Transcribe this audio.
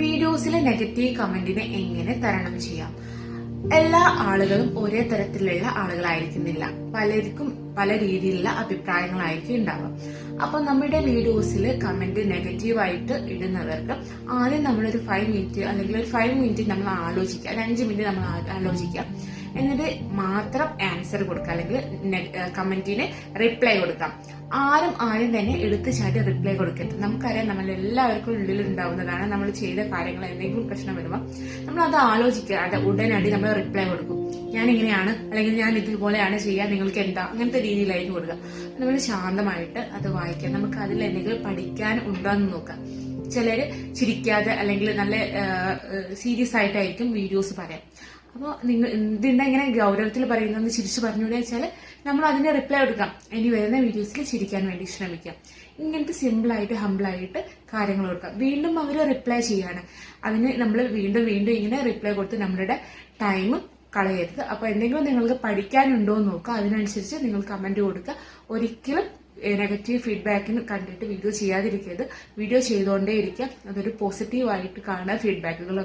വീഡിയോസിലെ negative കമന്റിനെ എങ്ങനെ തരണം ചെയ്യാം? എല്ലാ ആളുകളും ഒരേ തരത്തിലുള്ള ആളുകളായിരിക്കുന്നില്ല. പലർക്കും പല രീതിയിലുള്ള അഭിപ്രായങ്ങളായിരിക്കും ഉണ്ടാവുക. അപ്പൊ നമ്മുടെ വീഡിയോസിൽ കമന്റ് നെഗറ്റീവായിട്ട് ഇടുന്നവർക്ക് ആദ്യം നമ്മളൊരു ഫൈവ് മിനിറ്റ് അല്ലെങ്കിൽ ഒരു ഫൈവ് മിനിറ്റ് നമ്മൾ ആലോചിക്കുക. ഒരു അഞ്ച് മിനിറ്റ് നമ്മൾ ആലോചിക്കാം ആലോചിക്കുക. എന്നിട്ട് മാത്രം ആൻസർ കൊടുക്കുക. അല്ലെങ്കിൽ കമന്റിന് റിപ്ലൈ കൊടുക്കാം. ആരും ആരും തന്നെ എടുത്തു ചാടി റിപ്ലൈ കൊടുക്കരുത്. നമുക്കറിയാം നമ്മൾ എല്ലാവർക്കും ഉള്ളിൽ ഉണ്ടാവുന്നതാണ് നമ്മൾ ചെയ്ത കാര്യങ്ങൾ എന്തെങ്കിലും പ്രശ്നം വരുമ്പോൾ നമ്മൾ അത് ആലോചിക്കുക. അത് ഉടനടി നമ്മൾ റിപ്ലൈ കൊടുക്കും. ഞാൻ ഇങ്ങനെയാണ് അല്ലെങ്കിൽ ഞാൻ ഇതുപോലെയാണ് ചെയ്യുക നിങ്ങൾക്ക് എന്താ? അങ്ങനത്തെ രീതിയിലായിരിക്കും കൊടുക്കുക. നമ്മൾ ശാന്തമായിട്ട് അത് വായിക്കാം. നമുക്ക് അതിൽ എന്തെങ്കിലും പഠിക്കാൻ ഉണ്ടോ എന്ന് നോക്കാം. ചിലര് ചിരിക്കാതെ അല്ലെങ്കിൽ നല്ല സീരിയസ് ആയിട്ടായിരിക്കും വീഡിയോസ് പറയാം. അപ്പോൾ നിങ്ങൾ എന്തിനാ ഇങ്ങനെ ഗൗരവത്തിൽ പറയുന്നതെന്ന് ചിരിച്ചു പറഞ്ഞൂടെ വെച്ചാൽ നമ്മൾ അതിന് റിപ്ലൈ കൊടുക്കാം ഇനി വരുന്ന വീഡിയോസിൽ ചിരിക്കാൻ വേണ്ടി ശ്രമിക്കാം. ഇങ്ങനത്തെ സിമ്പിളായിട്ട് ഹമ്പിൾ കാര്യങ്ങൾ കൊടുക്കാം. വീണ്ടും അവർ റിപ്ലൈ ചെയ്യാണ്. അതിന് നമ്മൾ വീണ്ടും വീണ്ടും ഇങ്ങനെ റിപ്ലൈ കൊടുത്ത് നമ്മളുടെ ടൈം കളയരുത്. അപ്പോൾ എന്തെങ്കിലും നിങ്ങൾക്ക് പഠിക്കാനുണ്ടോ എന്ന് നോക്കുക. അതിനനുസരിച്ച് നിങ്ങൾ കമന്റ് കൊടുക്കുക. ഒരിക്കലും നെഗറ്റീവ് ഫീഡ്ബാക്കിന് കണ്ടിട്ട് വീഡിയോ ചെയ്യാതിരിക്കരുത്. വീഡിയോ ചെയ്തുകൊണ്ടേ ഇരിക്കുക. അതൊരു പോസിറ്റീവായിട്ട് കാണുക ഫീഡ്ബാക്കുകൾ